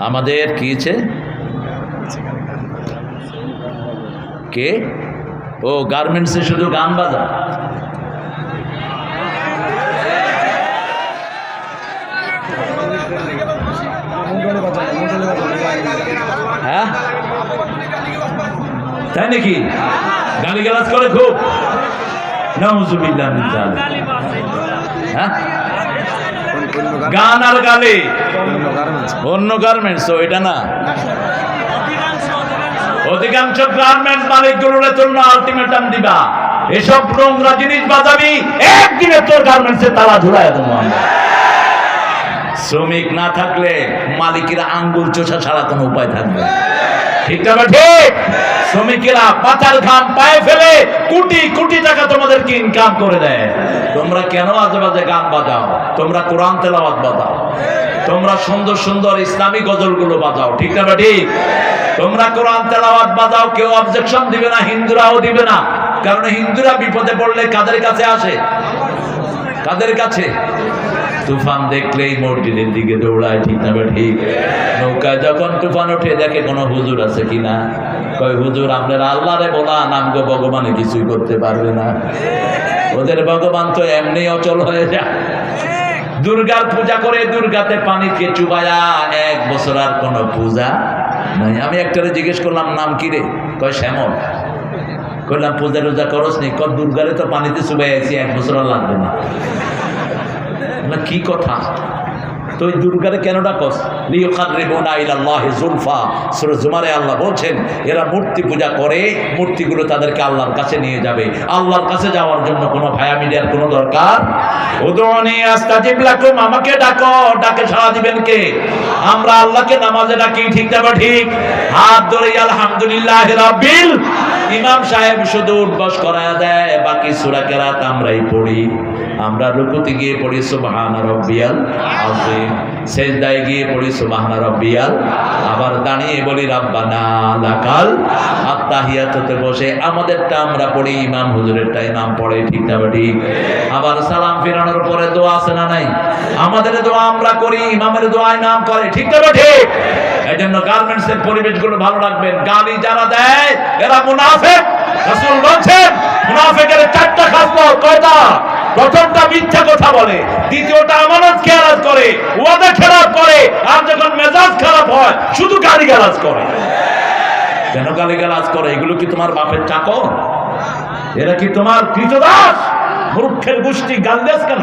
আমাদের কিছে কে? ও গার্মেন্টসে শুধু গান বাজা। হ্যাঁ? তাই নাকি? গালি গালাজ করে খুব। নাউজুবিল্লাহ জালিক। হ্যাঁ? গান আর গালি। অন্য গার্মেন্টস এটা না। অধিকাংশ গার্মেন্টস মালিকগুলোর জন্য আলটিমেটাম দিবা। এসব নোংরা জিনিস বাজাবি একদিনে তোর গার্মেন্টসে তালা ঝুলাই দেবো শ্রমিক না থাকলে মালিকেরা আঙ্গুল চোষা ছাড়া কোনো উপায় থাকবে ঠিক তবে ঠিক? শ্রমিকেরা পাতার ঘাম পায়ে ফেলে কোটি কোটি টাকা তোমাদেরকে ইনকাম করে দেয়। তোমরা কেন আজে বাজে গান বাজাও? তোমরা কোরআন তেলাওয়াত বাজাও। তোমরা সুন্দর সুন্দর ইসলামী গজলগুলো বাজাও। ঠিক তবে ঠিক তোমরা কোরআন তেলাওয়াত বাজাও, কেউ অবজেকশন দিবে না, হিন্দুরাও দিবে না। কারণ হিন্দুরা বিপদে পড়লে কাদের কাছে আসে? কাদের কাছে? তুফান দেখলেই মসজিদের দিকে দৌড়ায়, ঠিক না ঠিক? নৌকায় যখন তুফান ওঠে, দেখে কোনো হুজুর আছে কিনা কয়, হুজুর, আপনারা আল্লাহরে বলা নামগো ভগবানে কিছুই করতে পারবে না। ওদের ভগবান তো এমনি অচল হয়ে যায়। দুর্গার পূজা করে দুর্গাতে পানিকে চুবায়া এক বছর আর কোনো পূজা নাই। আমি একটারে জিজ্ঞেস করলাম, নাম কি রে? কয়, শ্যামল। কইলাম, পূজা টুজা করস নি? কর দুর্গারে তো পানিতে চুবাই আছি এক বছর আর লাগবে না। না কি কথা? তো দুর্গারে কেন ডাকস? সূরা জুমারে আল্লাহ বলছেন, এরা মূর্তি পূজা করে, মূর্তিগুলো তাদেরকে আল্লাহর কাছে নিয়ে যাবে। আল্লাহর কাছে যাওয়ার জন্য কোনো ভায়া মিডিয়ার কোনো দরকার? আমাকে ডাকো, ডাকে সাড়া দিবেন কে? আমরা আল্লাহকে নামাজে ডাকি, ঠিক যাবে ঠিক? হাত ধরে, আলহামদুলিল্লাহ ইমাম সাহেব শুধু উঠবস করায় দেয়, বাকি সূরা কেরাত আমরাই পড়ি। আমরা রুকুতে গিয়ে পড়ি, সুবহান রব্বিয়াল আযীম। সেজদায় গিয়ে পড়ি, সুবহান রব্বিয়াল। আবার দাঁড়িয়ে বলি, রাব্বানা লাকাল আত্তাহিয়াতুতে বসে। আমাদেরটা আমরা পড়ি, ইমাম হুজুরেরটা ইমাম পড়ে, ঠিক না ঠিক? আবার সালাম ফিরানোর পরে দোয়া আছে না নাই? আমাদের দোয়া আমরা করি, ইমামের দোয়া নাম করে, ঠিক না ঠিক? এই জন্য গার্মেন্টস এর পরিবেশগুলো ভালো রাখবেন। গালি যারা দেয়, এরা মুনাফেক। রাসূল বলছেন, মুনাফেকের চারটা খাসলত কয়টা? প্রথমটা মিথ্যা কথা বলে, দ্বিতীয়টা আমানত খেয়ালাজ করে, ওয়াদা খেলাপ করে, আর যখন মেজাজ খারাপ হয়, শুধু গালি গালাজ করে। কেন গালি গালাজ করে? এগুলো কি তোমার বাপের চাকর? এরা কি তোমার কৃতদাস? মূর্খের গোষ্ঠী গান্দেস কেন?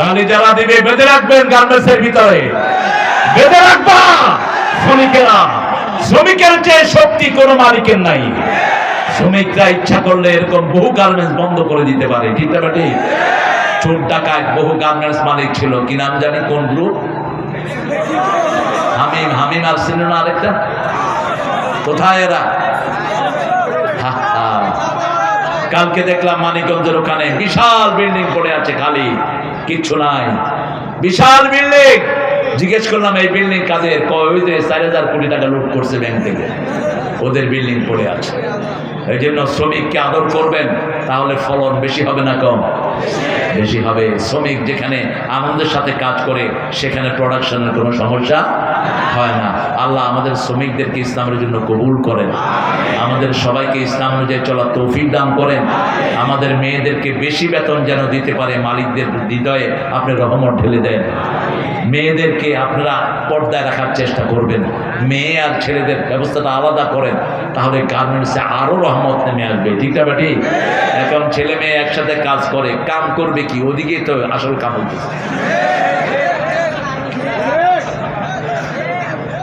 গালি যারা দিবে, বেঁধে রাখবেন গার্মেন্টসের ভিতরে। বেঁধে রাখবা শ্রমিকেরা শ্রমিকের চেয়ে শক্তি কোনো মালিকের নাই। শ্রমিকরা ইচ্ছা করলে এরকম বহু গার্মেন্টস বন্ধ করে দিতে পারে, ঠিক না ঠিক চোর ডাকায় বহু গার্মেন্টস মালিক ছিল। কি নাম জানি? কোন গ্রুপ হামিম হামিম আর ছিল না আরেকটা? কোথায় এরা। কালকে দেখলাম মানিকগঞ্জের ওখানে বিশাল বিল্ডিং পড়ে আছে খালি, কিচ্ছু নাই। বিশাল বিল্ডিং জিজ্ঞেস করলাম, এই বিল্ডিং কাদের? ওই যে চার হাজার কোটি টাকা লুট করছে ব্যাংক থেকে। ওদের বিল্ডিং পড়ে আছে। এই জন্য শ্রমিককে আদর করবেন, তাহলে ফলন বেশি হবে না কম। বেশি হবে শ্রমিক যেখানে আনন্দের সাথে কাজ করে, সেখানে প্রোডাকশনের কোনো সমস্যা হয় না। আল্লাহ আমাদের শ্রমিকদেরকে ইসলামের জন্য কবুল করেন। আমাদের সবাইকে ইসলাম অনুযায়ী চলার তৌফিক দান করেন। আমাদের মেয়েদেরকে বেশি বেতন যেন দিতে পারে মালিকদের হৃদয়ে, আপনি রহমত ঢেলে দেন। মেয়েদেরকে আপনারা পর্দায় রাখার চেষ্টা করবেন। মেয়ে আর ছেলেদের ব্যবস্থাটা আলাদা করেন, তাহলে গার্মেন্টসে আরও রহমত নেমে আসবে। ঠিক না বেটি? এখন ছেলে মেয়ে একসাথে কাজ করে, কাম করবে কি? ওদিকে তো আসল কাম হচ্ছে